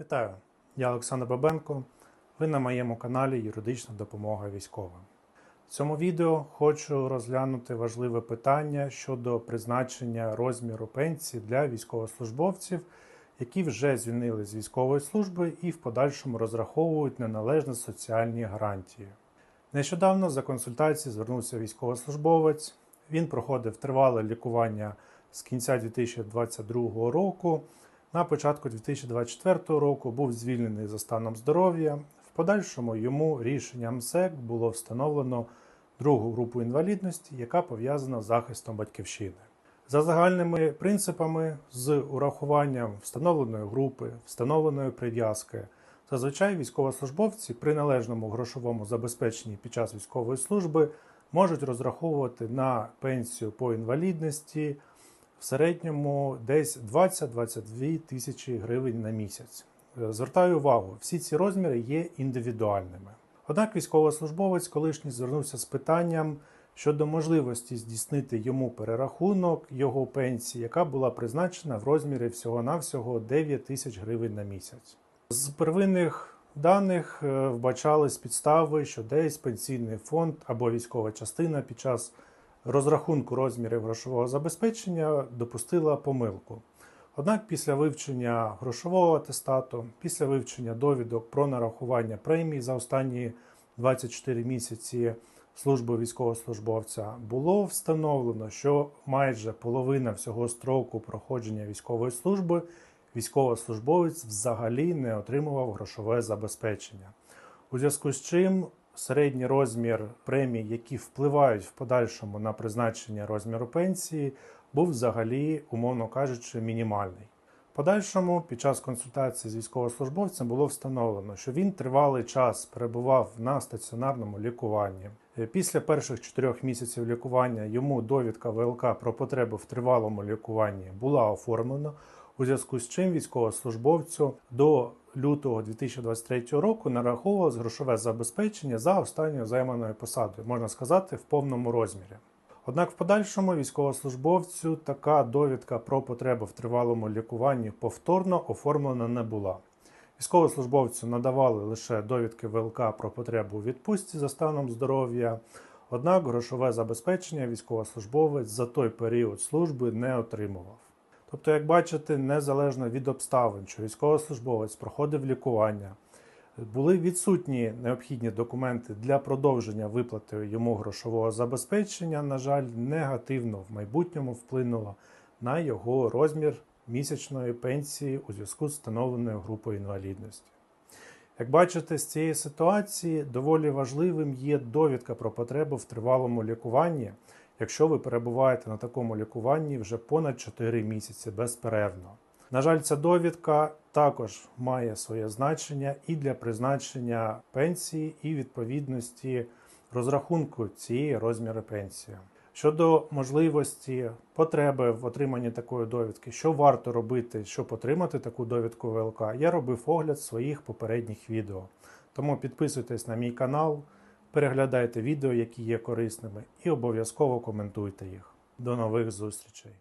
Вітаю, я Олександр Бабенко. Ви на моєму каналі Юридична допомога військовим. В цьому відео хочу розглянути важливе питання щодо призначення розміру пенсії для військовослужбовців, які вже звільнили з військової служби і в подальшому розраховують на належні соціальні гарантії. Нещодавно за консультацією звернувся військовослужбовець. Він проходив тривале лікування з кінця 2022 року. На початку 2024 року був звільнений за станом здоров'я. В подальшому йому рішенням МСЕК було встановлено другу групу інвалідності, яка пов'язана з захистом батьківщини. За загальними принципами, з урахуванням встановленої групи, встановленої прив'язки, зазвичай військовослужбовці при належному грошовому забезпеченні під час військової служби можуть розраховувати на пенсію по інвалідності в середньому десь 20-22 тисячі гривень на місяць. Е, Звертаю увагу, всі ці розміри є індивідуальними. Однак військовослужбовець колишній звернувся з питанням щодо можливості здійснити йому перерахунок його пенсії, яка була призначена в розмірі всього-навсього 9 тисяч гривень на місяць. З первинних даних е, вбачались підстави, що десь пенсійний фонд або військова частина під час розрахунку розмірів грошового забезпечення допустила помилку. Однак після вивчення грошового атестату, після вивчення довідок про нарахування премій за останні 24 місяці служби військовослужбовця було встановлено, що майже половина всього строку проходження військової служби військовослужбовець взагалі не отримував грошове забезпечення. У зв'язку з чим середній розмір премій, які впливають в подальшому на призначення розміру пенсії, був взагалі, умовно кажучи, мінімальний. Подальшому, під час консультації з військовослужбовцем було встановлено, що він тривалий час перебував на стаціонарному лікуванні. Е, Після перших чотирьох місяців лікування йому довідка ВЛК про потребу в тривалому лікуванні була оформлена, у зв'язку з чим військовослужбовцю до лютого 2023 року нараховувалось грошове забезпечення за останньою займаною посадою, можна сказати, в повному розмірі. Однак в подальшому військовослужбовцю така довідка про потребу в тривалому лікуванні повторно оформлена не була. Військовослужбовцю надавали лише довідки ВЛК про потребу у відпустці за станом здоров'я, однак грошове забезпечення військовослужбовець за той період служби не отримував. Тобто, як бачите, незалежно від обставин, що військовослужбовець проходив лікування, були відсутні необхідні документи для продовження виплати йому грошового забезпечення, на жаль, негативно в майбутньому вплинуло на його розмір місячної пенсії у зв'язку з встановленою групою інвалідності. Як бачите, з цієї ситуації доволі важливим є довідка про потребу в тривалому лікуванні, якщо ви перебуваєте на такому лікуванні вже понад 4 місяці безперервно. На жаль, ця довідка також має своє значення і для призначення пенсії, і відповідності розрахунку цієї розміру пенсії. Щодо можливості потреби в отриманні такої довідки, що варто робити, щоб отримати таку довідку ВЛК, я робив огляд своїх попередніх відео. Тому підписуйтесь на мій канал, переглядайте відео, які є корисними, і обов'язково коментуйте їх. До нових зустрічей!